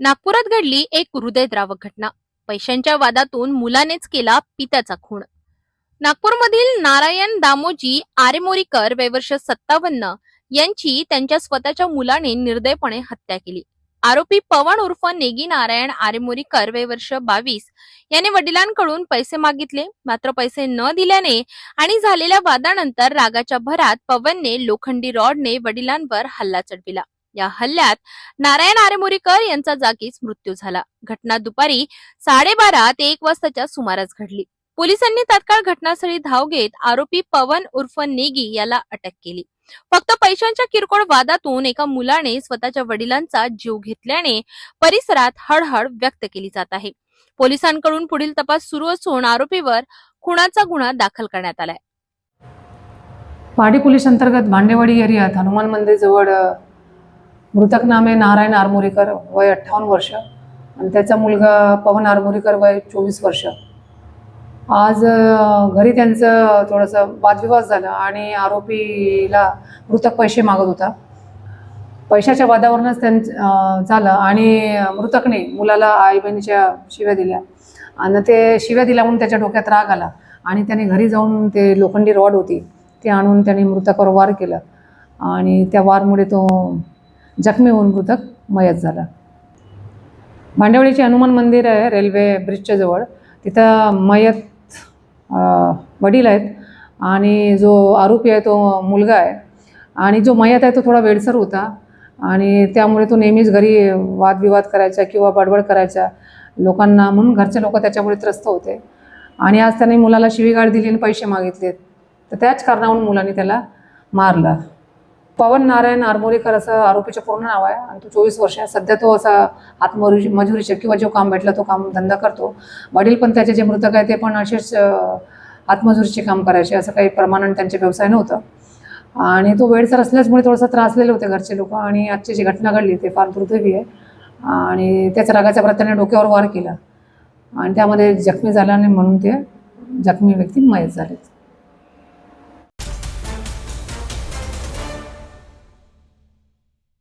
नागपुरात घडली एक हृदयद्रावक घटना. पैशांच्या वादातून मुलानेच केला पित्याचा खून नागपूरमधील नारायण दामोजी आरेमोरीकर वयवर्ष सत्तावन्न यांची त्यांच्या स्वतःच्या मुलाने निर्दयपणे हत्या केली. आरोपी पवन उर्फ नेगी नारायण आरेमोरीकर वयवर्ष बावीस याने वडिलांकडून पैसे मागितले. मात्र पैसे न दिल्याने आणि झालेल्या वादानंतर रागाच्या भरात पवनने लोखंडी रॉडने वडिलांवर हल्ला चढविला. या हल्ल्यात नारायण आरेमोरीकर यांचा जागीच मृत्यू झाला. घटना दुपारी साडेबारा ते एक वाजताच्या सुमारास घडली. पोलिसांनी तात्काळ घटनास्थळी धाव घेत आरोपी पवन उर्फ नेगी याला अटक केली. फक्त पैशांच्या किरकोळ वादातून एका मुलाने स्वतःच्या वडिलांचा जीव घेतल्याने परिसरात हळहळ व्यक्त केली जात आहे. पोलिसांकडून पुढील तपास सुरू असून आरोपीवर खुनाचा गुन्हा दाखल करण्यात आलाय. पाडी पोलीस अंतर्गत भांडेवाडी एरियात हनुमान मंदिर जवळ मृतक नामे नारायण आरमोरीकर वय अठ्ठावन्न वर्ष आणि त्याचा मुलगा पवन आरमोरीकर वय चोवीस वर्ष. आज घरी त्यांचं थोडंसं वादविवाद झाला आणि आरोपीला मृतक पैसे मागत होता. पैशाच्या वादावरूनच त्यां झालं आणि मृतकने मुलाला आई बहिणीच्या शिव्या दिल्या. आणि ते शिव्या दिल्या म्हणून त्याच्या डोक्यात राग आला आणि त्याने घरी जाऊन ते लोखंडी रॉड होती ते आणून त्याने मृतकावर वार केला. आणि त्या वारमुळे तो जखमी होऊन मृतक मयत झाला. भांडवळीचे हनुमान मंदिर आहे रेल्वे ब्रिजच्या जवळ. तिथं मयत वडील आहेत आणि जो आरोपी आहे तो मुलगा आहे. आणि जो मयत आहे तो थोडा वेडसर होता आणि त्यामुळे तो नेहमीच घरी वादविवाद करायचा किंवा बडबड करायचा. लोकांना म्हणून घरचे लोक त्याच्यामुळे त्रस्त होते. आणि आज त्याने मुलाला शिवीगाळ दिली आणि पैसे मागितले. तर त्याच कारणावरून मुलांनी त्याला मारला. पवन नारायण आरमोरीकर असं आरोपीचं पूर्ण नाव आहे. आणि तो चोवीस वर्ष आहे. सध्या तो असा आत्मरी मजुरीचे किंवा जो काम भेटला तो काम धंदा करतो. वडील पण त्याचे जे मृतक आहे ते पण असेच आत्मजुरीचे काम करायचे. असं काही प्रमाणाने त्यांचे व्यवसाय नव्हतं. आणि तो वेळसर असल्याचमुळे थोडासा त्रासलेले होते घरचे लोक. आणि आजची जी घटना घडली ते फार दुर्दैवी आहे. आणि त्याच रागाच्या प्रत्याने डोक्यावर वार केला. आणि त्यामध्ये जखमी झाल्याने म्हणून ते जखमी व्यक्ती मयत झालेत.